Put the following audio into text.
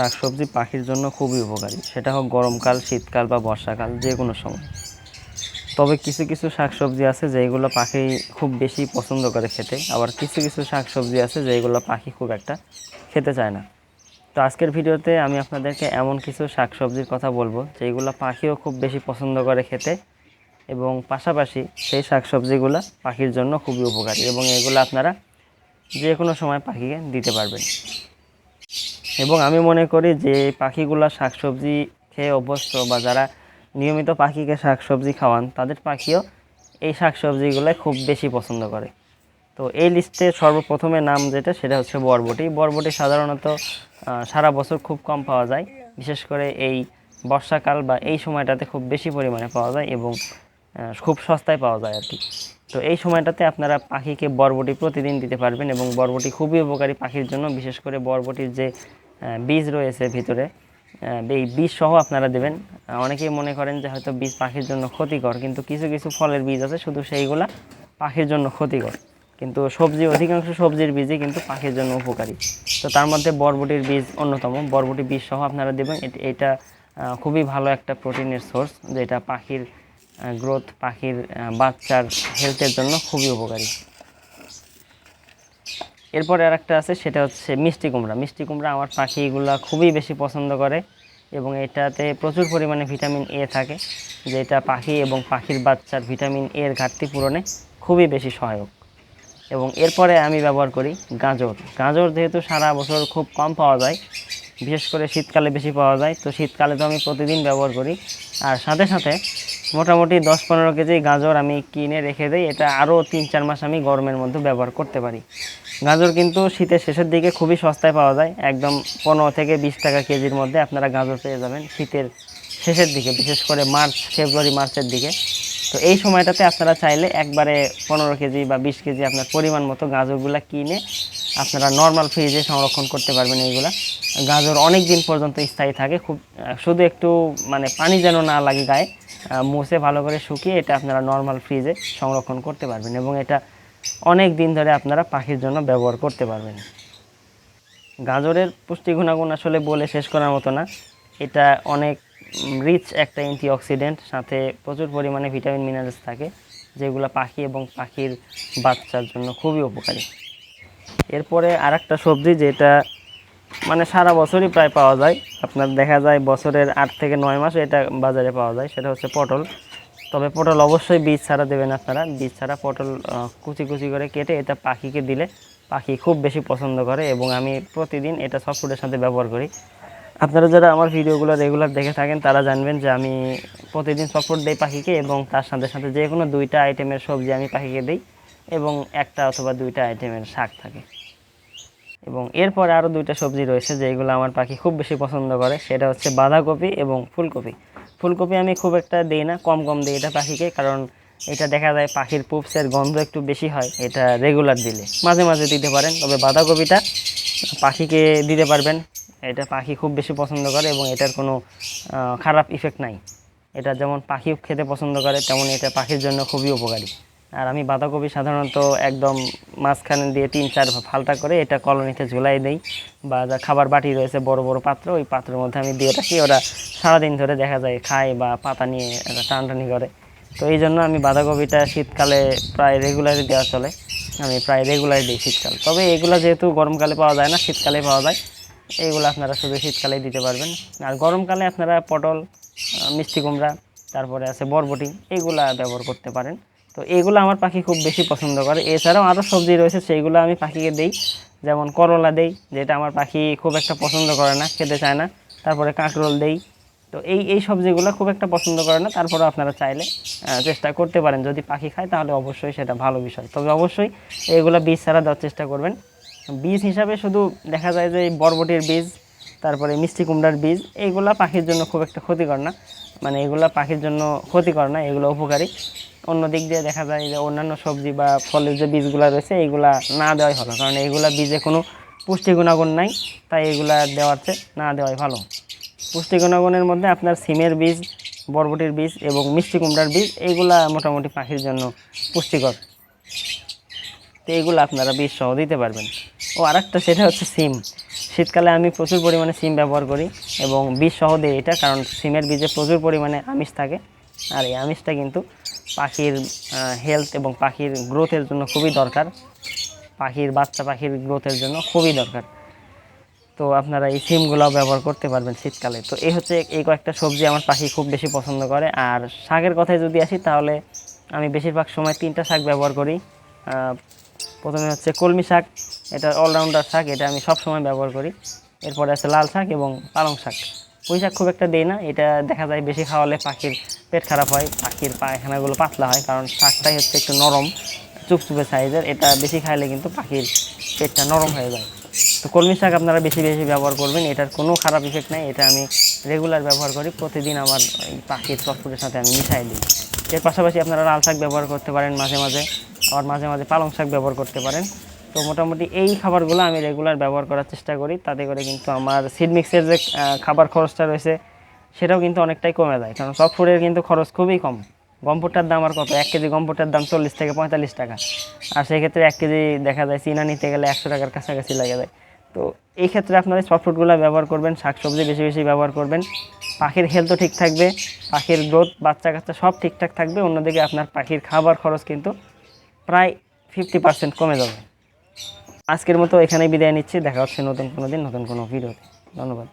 শাকসবজি পাখির জন্য খুবই উপকারী। সেটা হোক গরমকাল, শীতকাল বা বর্ষাকাল, যে কোনো সময়। তবে কিছু কিছু শাকসবজি আছে যেগুলো পাখি খুব বেশি পছন্দ করে খেতে। আবার কিছু কিছু শাকসবজি আছে যেগুলো পাখি খুব একটা খেতে চায় না। তো আজকের ভিডিওতে আমি আপনাদেরকে এমন কিছু শাকসবজির কথা বলব যেগুলো পাখিও খুব বেশি পছন্দ করে খেতে এবং পাশাপাশি সেই শাকসবজিগুলো পাখির জন্য খুবই উপকারী এবং এগুলো আপনারা যে কোনো সময় পাখিকে দিতে পারবেন। এবং আমি মনে করি যে পাখিগুলো শাকসবজি খেয়ে অভ্যস্ত বা যারা নিয়মিত পাখিকে শাকসবজি খাওয়ান, তাদের পাখিও এই শাকসবজিগুলো খুব বেশি পছন্দ করে। তো এই লিস্টে সর্বপ্রথমে নাম যেটা, সেটা হচ্ছে বরবটি। বরবটি সাধারণত সারা বছর খুব কম পাওয়া যায়। বিশেষ করে এই বর্ষাকাল বা এই সময়টাতে খুব বেশি পরিমাণে পাওয়া যায় এবং খুব সস্তায় পাওয়া যায় আর কি। তো এই সময়টাতে আপনারা পাখিকে বরবটি প্রতিদিন দিতে পারবেন এবং বরবটি খুবই উপকারী পাখির জন্য। বিশেষ করে বরবটির যে বীজ রয়েছে ভিতরে। এই বীজ সহ আপনারা দেবেন। অনেকেই মনে করেন যে হয়তো বীজ পাখির জন্য ক্ষতিকর, কিন্তু কিছু কিছু ফলের বীজ আছে, শুধু সেইগুলা পাখির জন্য ক্ষতিকর। কিন্তু সবজি, অধিকাংশ সবজির বীজই কিন্তু পাখির জন্য উপকারী। তো তার মধ্যে বরবটির বীজ অন্যতম। বরবটি বীজ সহ আপনারা দেবেন। এট- খুবই ভালো একটা প্রোটিনের সোর্স, যেটা পাখির গ্রোথ, পাখির বাচ্চার হেলথের জন্য খুবই উপকারী। এরপরে আর একটা আছে, সেটা হচ্ছে মিষ্টি কুমড়া। মিষ্টি কুমড়া আমার পাখিগুলা খুবই বেশি পছন্দ করে এবং এটাতে প্রচুর পরিমাণে ভিটামিন এ থাকে, যেটা পাখি এবং পাখির বাচ্চার ভিটামিন এর ঘাটতি পূরণে খুবই বেশি সহায়ক। এবং এরপরে আমি ব্যবহার করি গাজর। গাজর যেহেতু সারা বছর খুব কম পাওয়া যায়, বিশেষ করে শীতকালে বেশি পাওয়া যায়, তো শীতকালে তো আমি প্রতিদিন ব্যবহার করি। আর সাথে সাথে মোটামুটি দশ পনেরো কেজি গাজর আমি কিনে রেখে দিই, এটা আরও তিন চার মাস আমি গরমের মধ্যে ব্যবহার করতে পারি। গাজর কিন্তু শীতের শেষের দিকে খুবই সস্তায় পাওয়া যায়। একদম পনেরো থেকে বিশ টাকা কেজির মধ্যে আপনারা গাজর পেয়ে যাবেন শীতের শেষের দিকে, বিশেষ করে মার্চ, ফেব্রুয়ারি, মার্চের দিকে। তো এই সময়টাতে আপনারা চাইলে একবারে পনেরো কেজি বা বিশ কেজি আপনার পরিমাণ মতো গাজরগুলা কিনে আপনারা নর্মাল ফ্রিজে সংরক্ষণ করতে পারবেন এইগুলা। গাজর অনেক দিন পর্যন্ত স্থায়ী থাকে, খুব শুধু একটু মানে পানি যেন না লাগে গায়ে মুছে ভালো করে শুকিয়ে এটা আপনারা নর্মাল ফ্রিজে সংরক্ষণ করতে পারবেন এবং এটা অনেক দিন ধরে আপনারা পাখির জন্য ব্যবহার করতে পারবেন। গাজরের পুষ্টি গুণাগুণ আসলে বলে শেষ করার মতো না। এটা অনেক রিচ একটা অ্যান্টিঅক্সিডেন্ট সাথে প্রচুর পরিমাণে ভিটামিন মিনারেলস থাকে, যেগুলো পাখি এবং পাখির বাচ্চার জন্য খুবই উপকারী। এরপরে আর একটা সবজি যেটা মানে সারা বছরই প্রায় পাওয়া যায়। আপনার দেখা যায় বছরের আট থেকে নয় মাস এটা বাজারে পাওয়া যায়, সেটা হচ্ছে পটল। তবে পটল অবশ্যই বীজ ছাড়া দেবেন আপনারা। বীজ ছাড়া পটল কুচি কুচি করে কেটে এটা পাখিকে দিলে পাখি খুব বেশি পছন্দ করে এবং আমি প্রতিদিন এটা সফটফুডের সাথে ব্যবহার করি। আপনারা যারা আমার ভিডিওগুলো রেগুলার দেখে থাকেন, তারা জানবেন যে আমি প্রতিদিন সফটফুড দিই পাখিকে এবং তার সাথে সাথে যে কোনো দুইটা আইটেমের সবজি আমি পাখিকে দিই এবং একটা অথবা দুইটা আইটেমের শাক থাকে। এবং এরপরে আরও দুইটা সবজি রয়েছে যেগুলো আমার পাখি খুব বেশি পছন্দ করে, সেটা হচ্ছে বাঁধাকপি এবং ফুলকপি। ফুলকপি আমি খুব একটা দিই না, কম কম দিই এটা পাখিকে, কারণ এটা দেখা যায় পাখির পুপসের গন্ধ একটু বেশি হয়, এটা রেগুলার দিলে। মাঝে মাঝে দিতে পারেন, তবে বাঁধাকপিটা পাখিকে দিতে পারবেন। এটা পাখি খুব বেশি পছন্দ করে এবং এটার কোনো খারাপ ইফেক্ট নাই। এটা যেমন পাখি খেতে পছন্দ করে, তেমন এটা পাখির জন্য খুবই উপকারী। আর আমি বাঁধাকপি সাধারণত একদম মাঝখানে দিয়ে তিন, চার ফালটা করে এটা কলোনিতে ঝুলাই দেই বা যা খাবার বাটি রয়েছে, বড় বড় পাত্র, ওই পাত্রের মধ্যে আমি দিয়ে রাখি ওরা সারাদিন ধরে দেখা যায় খায় বা পাতা নিয়ে টানটানি করে। তো এই জন্য আমি বাঁধাকপিটা শীতকালে প্রায় রেগুলারই দেওয়া চলে। আমি প্রায় রেগুলারই দিই শীতকাল। তবে এগুলো যেহেতু গরমকালে পাওয়া যায় না, শীতকালে পাওয়া যায় এইগুলো আপনারা শুধু শীতকালেই দিতে পারবেন। আর গরমকালে আপনারা পটল মিষ্টি কুমড়া, তারপরে আছে বরবটি এইগুলা ব্যবহার করতে পারেন। তো এইগুলো আমার পাখি খুব বেশি পছন্দ করে। এছাড়াও আরও সবজি রয়েছে, সেইগুলো আমি পাখিকে দেই। যেমন করলা দেই, যেটা আমার পাখি খুব একটা পছন্দ করে না, খেতে চায় না। তারপরে কাঁকরোল দেই। তো এই এই সবজিগুলো খুব একটা পছন্দ করে না, তারপরেও আপনারা চাইলে চেষ্টা করতে পারেন। যদি পাখি খায়, তাহলে অবশ্যই সেটা ভালো বিষয়। তবে অবশ্যই এইগুলো বীজ ছাড়া দেওয়ার চেষ্টা করবেন। বীজ হিসাবে শুধু দেখা যায় যে বরবটির বীজ, তারপরে মিষ্টি কুমড়ার বীজ এইগুলা পাখির জন্য খুব একটা ক্ষতিকর না। মানে এগুলা পাখির জন্য ক্ষতিকর না, এগুলো উপকারী। অন্য দিক দিয়ে দেখা যায় যে অন্যান্য সবজি বা ফলের যে বীজগুলো রয়েছে এইগুলা না দেওয়াই ভালো। কারণ এইগুলা বীজে কোনো পুষ্টি গুণাগুণ নাই, তাই এগুলা দেওয়ার চেয়ে না দেওয়াই ভালো। পুষ্টি গুণাগুণের মধ্যে আপনার সিমের বীজ, বরবটির বীজ এবং মিষ্টি কুমড়ার বীজ এইগুলা মোটামুটি পাখির জন্য পুষ্টিকর। তো এইগুলো আপনারা বীজ সহ দিতে পারবেন। ও আরেকটা সেটা হচ্ছে সিম। শীতকালে আমি প্রচুর পরিমাণে সিম ব্যবহার করি এবং বীজ সহ দিই এটা, কারণ সিমের বীজে প্রচুর পরিমাণে আমিষ থাকে। আর এই আমিষটা কিন্তু পাখির হেলথ এবং পাখির গ্রোথের জন্য খুবই দরকার। পাখির, বাচ্চা পাখির গ্রোথের জন্য খুবই দরকার। তো আপনারা এই সিমগুলোও ব্যবহার করতে পারবেন শীতকালে। তো এই হচ্ছে এই কয়েকটা সবজি আমার পাখি খুব বেশি পছন্দ করে। আর শাকের কথায় যদি আসি, তাহলে আমি বেশিরভাগ সময় তিনটা শাক ব্যবহার করি। প্রথমে হচ্ছে কলমি শাক, এটা অলরাউন্ডার শাক, এটা আমি সব সময় ব্যবহার করি। এরপরে আছে লাল শাক এবং পালং শাক। পুঁই শাক খুব একটা দেই না। এটা দেখা যায় বেশি খাওয়ালে পাখির পেট খারাপ হয়, পাখির পায়খানাগুলো পাতলা হয়, কারণ শাকটাই হচ্ছে একটু নরম, চুপচুপে সাইজের। এটা বেশি খাইলে কিন্তু পাখির পেটটা নরম হয়ে যায়। তো কলমি শাক আপনারা বেশি বেশি ব্যবহার করবেন, এটার কোনো খারাপ ইফেক্ট নেই। এটা আমি রেগুলার ব্যবহার করি, প্রতিদিন আমার পাখির চটপুরের সাথে আমি মিশাই দিই। এর পাশাপাশি আপনারা লাল শাক ব্যবহার করতে পারেন মাঝে মাঝে, আবার মাঝে মাঝে পালং শাক ব্যবহার করতে পারেন। তো মোটামুটি এই খাবারগুলো আমি রেগুলার ব্যবহার করার চেষ্টা করি। তাতে করে কিন্তু আমার সিড মিক্সের যে খাবার খরচটা রয়েছে, সেটাও কিন্তু অনেকটাই কমে যায়। কারণ সব ফুডের কিন্তু খরচ খুবই কম। গমপুরটার দাম আর কত? এক কেজি গমপুরটার দাম চল্লিশ থেকে পঁয়তাল্লিশ টাকা। আর সেই ক্ষেত্রে এক কেজি দেখা যায় চিনা নিতে গেলে একশো টাকার কাছাকাছি লাগে যায়। তো এই ক্ষেত্রে আপনারা সফট ফুডগুলো ব্যবহার করবেন, শাকসবজি বেশি বেশি ব্যবহার করবেন। পাখির হেলথও ঠিক থাকবে, পাখির গ্রোথ বাচ্চা কাচ্চা সব ঠিকঠাক থাকবে। অন্যদিকে আপনার পাখির খাবার খরচ কিন্তু প্রায় ফিফটি পার্সেন্ট কমে যাবে। আজকের মতো এখানেই বিদায় নিচ্ছি। দেখা হচ্ছে নতুন কোনো দিন নতুন কোনো ভিডিওতে। ধন্যবাদ।